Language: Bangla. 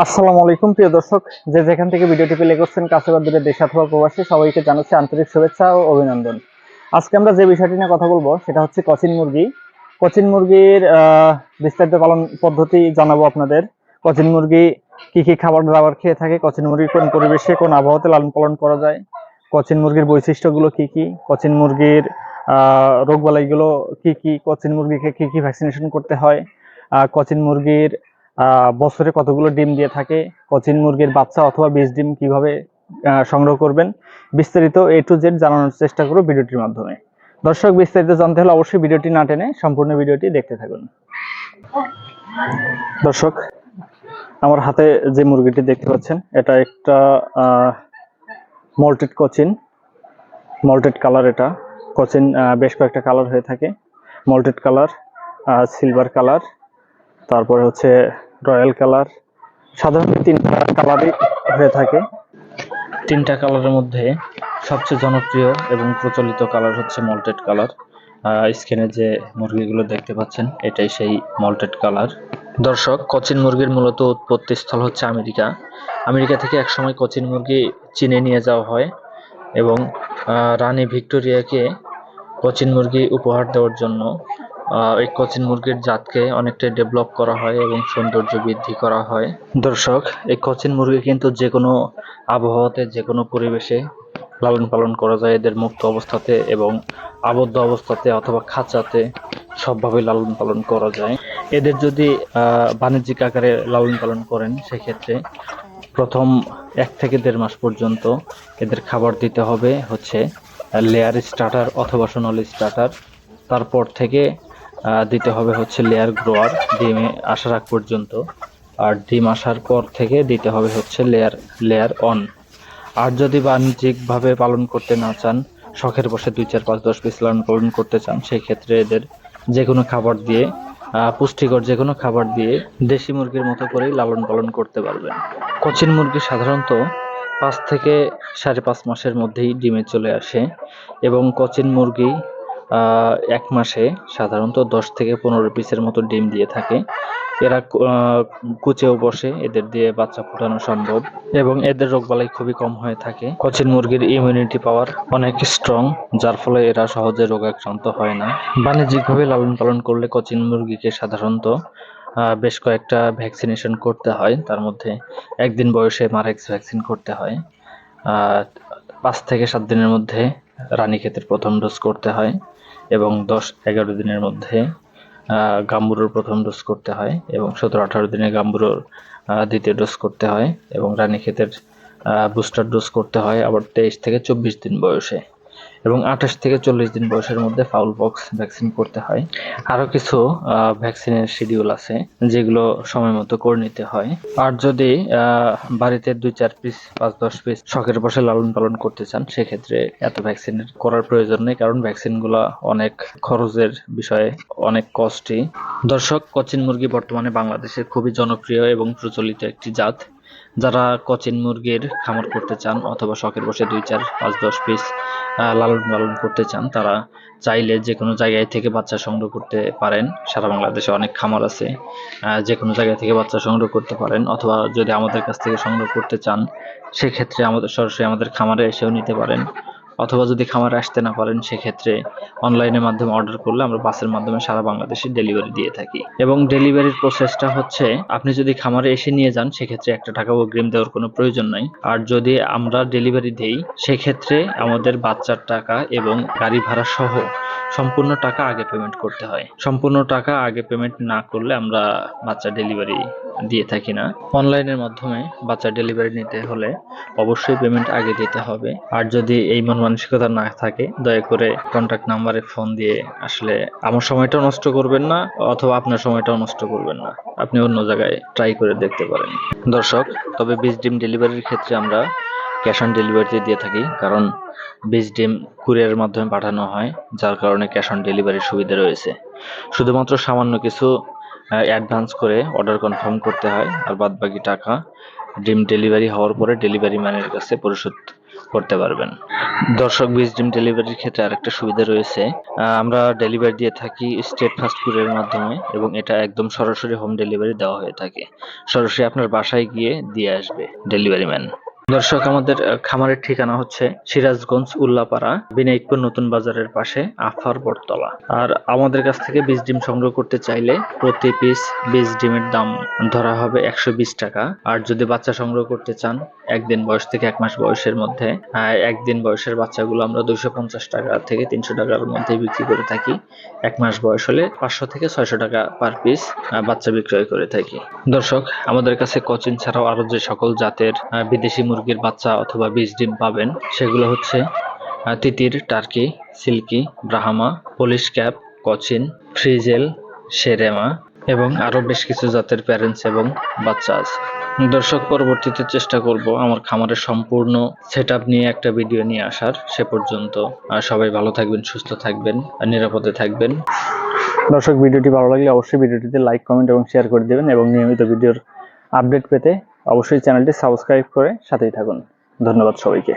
আসসালামু আলাইকুম, প্রিয় দর্শক। যে যেখান থেকে ভিডিওটি প্লে করছেন, কাছে দূরে দেশ অথবা প্রবাসী, সবাইকে জানাচ্ছি আন্তরিক শুভেচ্ছা ও অভিনন্দন। আজকে আমরা যে বিষয়টি নিয়ে কথা বলব, সেটা হচ্ছে কচিন মুরগি। কচিন মুরগির বিস্তারিত পালন পদ্ধতি জানাব আপনাদের। কচিন মুরগি কি কি খাবার দাবার খেয়ে থাকে কচিন মুরগি কোন পরিবেশে, কোন আবহাওয়াতে লালন পালন করা যায় কচিন মুরগির বৈশিষ্ট্যগুলো কি কি কচিন মুরগির রোগবালাইগুলো কি কি কচিন মুরগিকে কি কি ভ্যাকসিনেশন করতে হয় কচিন মুরগির বছরে কতগুলো ডিম দিয়ে থাকে, কচিন মুরগির বাচ্চা অথবা বীজ ডিম কীভাবে সংগ্রহ করবেন, বিস্তারিত এ টু জেড জানানোর চেষ্টা করব ভিডিওটির মাধ্যমে। দর্শক, বিস্তারিত জানতে হলে অবশ্যই ভিডিওটি না টেনে সম্পূর্ণ ভিডিওটি দেখতে থাকুন। দর্শক, আমার হাতে যে মুরগিটি দেখতে পাচ্ছেন, এটা একটা মল্টেড কচিন মল্টেড কালার এটা। কচিন বেশ কয়েকটা কালার হয়ে থাকে মল্টেড কালার সিলভার কালার তারপরে হচ্ছে রয়্যাল কালার। সাধারণত তিনটা কালারই হয়ে থাকে। তিনটা কালারের মধ্যে সবচেয়ে জনপ্রিয় এবং প্রচলিত কালার হচ্ছে মল্টেড কালার। স্ক্রিনে যে মুরগিগুলো দেখতে পাচ্ছেন, এটাই সেই মল্টেড কালার। দর্শক, কচিন মুরগির মূলত উৎপত্তি স্থল হচ্ছে আমেরিকা। আমেরিকা থেকে একসময় কচিন মুরগি চীনে নিয়ে যাওয়া হয় এবং রানী ভিক্টোরিয়াকে কচিন মুরগি উপহার দেওয়ার জন্য এই কচিন মুরগির জাতকে অনেকটাই ডেভেলপ করা হয় এবং সৌন্দর্য বৃদ্ধি করা হয়। দর্শক, এই কচিন মুরগি কিন্তু যে কোনো আবহাওয়াতে যে কোনো পরিবেশে লালন পালন করা যায়। এদের মুক্ত অবস্থাতে এবং আবদ্ধ অবস্থাতে অথবা খাঁচাতে সবভাবে লালন পালন করা যায়। এদের যদি বাণিজ্যিক আকারে লালন পালন করেন, সেক্ষেত্রে প্রথম এক থেকে দেড় মাস পর্যন্ত এদের খাবার দিতে হবে। হচ্ছে, লেয়ার স্টার্টার অথবা সোনালি স্টার্টার। তারপর থেকে দিতে হবে হচ্ছে লেয়ার গ্রোয়ার ডিমে আসার আগ পর্যন্ত। আর ডিম আসার পর থেকে দিতে হবে হচ্ছে লেয়ার লেয়ার অন আর যদি বাণিজ্যিকভাবে পালন করতে না চান, শখের বসে দুই চার পাঁচ দশ পিস লালন পালন করতে চান সেই ক্ষেত্রে এদের যে কোনো খাবার দিয়ে পুষ্টিকর যে কোনো খাবার দিয়ে দেশি মুরগির মতো করেই লালন পালন করতে পারবেন। কচিন মুরগি সাধারণত পাঁচ থেকে সাড়ে পাঁচ মাসের মধ্যেই ডিমে চলে আসে এবং কচিন মুরগি এক মাসে সাধারণত দশ থেকে পনেরো পিসের মতো ডিম দিয়ে থাকে। এরা কুচেও বসে, এদের দিয়ে বাচ্চা ফোটানো সম্ভব এবং এদের রোগবালাই খুবই কম হয়ে থাকে। কচিন মুরগির ইমিউনিটি পাওয়ার অনেক স্ট্রং যার ফলে এরা সহজে রোগ রোগাক্রান্ত হয় না। বাণিজ্যিকভাবে লালন পালন করলে কচিন মুরগিকে সাধারণত বেশ কয়েকটা ভ্যাকসিনেশন করতে হয়। তার মধ্যে একদিন বয়সে মারেক্স ভ্যাকসিন করতে হয়। পাঁচ থেকে সাত দিনের মধ্যে রানীক্ষেতের প্রথম ডোজ করতে হয় এবং দশ এগারো দিনের মধ্যে গাম্বুরোর প্রথম ডোজ করতে হয় এবং সতেরো আঠারো দিনে গাম্বুরোর দ্বিতীয় ডোজ করতে হয় এবং রানীক্ষেতের বুস্টার ডোজ করতে হয় আবার তেইশ থেকে চব্বিশ দিন বয়সে। এবং আঠাশ থেকে চল্লিশ দিন বয়সের মধ্যে ফাউল বক্স ভ্যাকসিন করতে হয়। আরও কিছু ভ্যাকসিনের শিডিউল আছে, যেগুলো সময় মতো করে নিতে হয়। আর যদি বাড়িতে দুই চার পিস পাঁচ দশ পিস শখের বসে লালন পালন করতে চান, সেক্ষেত্রে এত ভ্যাকসিনের করার প্রয়োজন নেই, কারণ ভ্যাকসিনগুলো অনেক খরচের বিষয়ে অনেক কস্টলি দর্শক, কচিন মুরগি বর্তমানে বাংলাদেশের খুবই জনপ্রিয় এবং প্রচলিত একটি জাত। যারা কচিন মুরগির খামার করতে চান অথবা শখের বসে দুই চার, পাঁচ, দশ পিস লালন পালন করতে চান, তারা চাইলে যে কোনো জায়গায় থেকে বাচ্চা সংগ্রহ করতে পারেন। সারা বাংলাদেশে অনেক খামার আছে যে কোনো জায়গা থেকে বাচ্চা সংগ্রহ করতে পারেন অথবা যদি আমাদের কাছ থেকে সংগ্রহ করতে চান, সেক্ষেত্রে আমাদের সরাসরি আমাদের খামারে এসেও নিতে পারেন। অথবা যদি খামারে আসতে না পারেন, সেক্ষেত্রে অনলাইনের মাধ্যমে অর্ডার করলে আমরা বাসের মাধ্যমে সারা বাংলাদেশে ডেলিভারি দিয়ে থাকি। এবং ডেলিভারির প্রসেসটা হচ্ছে, আপনি যদি খামারে এসে নিয়ে যান, সেক্ষেত্রে একটা টাকা অগ্রিম দেওয়ার কোনো প্রয়োজন নাই। আর যদি আমরা ডেলিভারি দেই, সেক্ষেত্রে আমাদের বাচ্চার টাকা এবং গাড়ি ভাড়া সহ সম্পূর্ণ টাকা আগে পেমেন্ট করতে হয়। সম্পূর্ণ টাকা আগে পেমেন্ট না করলে আমরা বাচ্চা ডেলিভারি দিয়ে থাকি না। অনলাইনের মাধ্যমে বাচ্চা ডেলিভারি নিতে হলে অবশ্যই পেমেন্ট আগে দিতে হবে। আর যদি এই মন মানসিকতা না থাকে, দয়া করে কন্ট্যাক্ট নাম্বারে ফোন দিয়ে আসলে আমার সময়টা নষ্ট করবেন না অথবা আপনার সময়টাও নষ্ট করবেন না। আপনি অন্য জায়গায় ট্রাই করে দেখতে পারেন। দর্শক, তবে বীজ ডিম ডেলিভারির ক্ষেত্রে আমরা ক্যাশ অন ডেলিভারিতে দিয়ে থাকি, কারণ বীজ ডিম কুরিয়ারের মাধ্যমে পাঠানো হয়, যার কারণে ক্যাশ অন ডেলিভারির সুবিধা রয়েছে। শুধুমাত্র সামান্য কিছু অ্যাডভান্স করে অর্ডার কনফার্ম করতে হয়, আর বাদ বাকি টাকা ডিম ডেলিভারি হওয়ার পরে ডেলিভারি ম্যানের কাছে পরিশোধ করতে পারবেন। দর্শক বীজ ডিম ডেলিভারির ক্ষেত্রে আরেকটা সুবিধা রয়েছে। আমরা ডেলিভারি দিয়ে থাকি স্টেট ফাস্ট কুরিয়ার মাধ্যমে এবং এটা একদম সরাসরি হোম ডেলিভারি দেওয়া হয়ে থাকে। সরাসরি আপনার বাসায় গিয়ে দিয়ে আসবে ডেলিভারি ম্যান দর্শক, আমাদের খামারের ঠিকানা হচ্ছে সিরাজগঞ্জ উল্লাপাড়া বিনাইকপুর নতুন বাজারের পাশে আফার বটতলা। আর আমাদের কাছ থেকে বীজ ডিম সংগ্রহ করতে চাইলে প্রতি পিস বীজ ডিমের দাম ধরা হবে একশো বিশ টাকা। আর যদি বাচ্চা সংগ্রহ করতে চান, একদিন বয়স থেকে এক মাস বয়সের মধ্যে একদিন বয়সের বাচ্চাগুলো আমরা দুইশো পঞ্চাশ টাকা থেকে তিনশো টাকার মধ্যে বিক্রি করে থাকি। এক মাস বয়স হলে পাঁচশো থেকে ছয়শো টাকা পার পিস বাচ্চা বিক্রয় করে থাকি। দর্শক, আমাদের কাছে কোচিন ছাড়াও আরও যে সকল জাতের বিদেশি মুরগির বাচ্চা অথবা বীজ ডিম পাবেন। সেগুলো হচ্ছে তিতির, turkey, silkie, brahma, polish cap, cochin, frizzle, serama এবং আরও বেশ কিছু জাতের প্যারেন্টস এবং বাচ্চা আছে। দর্শক, পরবর্তীতে চেষ্টা করব আমার খামারের সম্পূর্ণ সেট নিয়ে একটা ভিডিও নিয়ে আসার। সে পর্যন্ত সবাই ভালো থাকবেন, সুস্থ থাকবেন, আর নিরাপদে থাকবেন। দর্শক, ভিডিওটি ভালো লাগলে অবশ্যই ভিডিওটিতে লাইক কমেন্ট এবং শেয়ার করে দেবেন এবং নিয়মিত ভিডিওর আপডেট পেতে অবশ্যই চ্যানেলটি সাবস্ক্রাইব করে সাথেই থাকুন। ধন্যবাদ সবাইকে।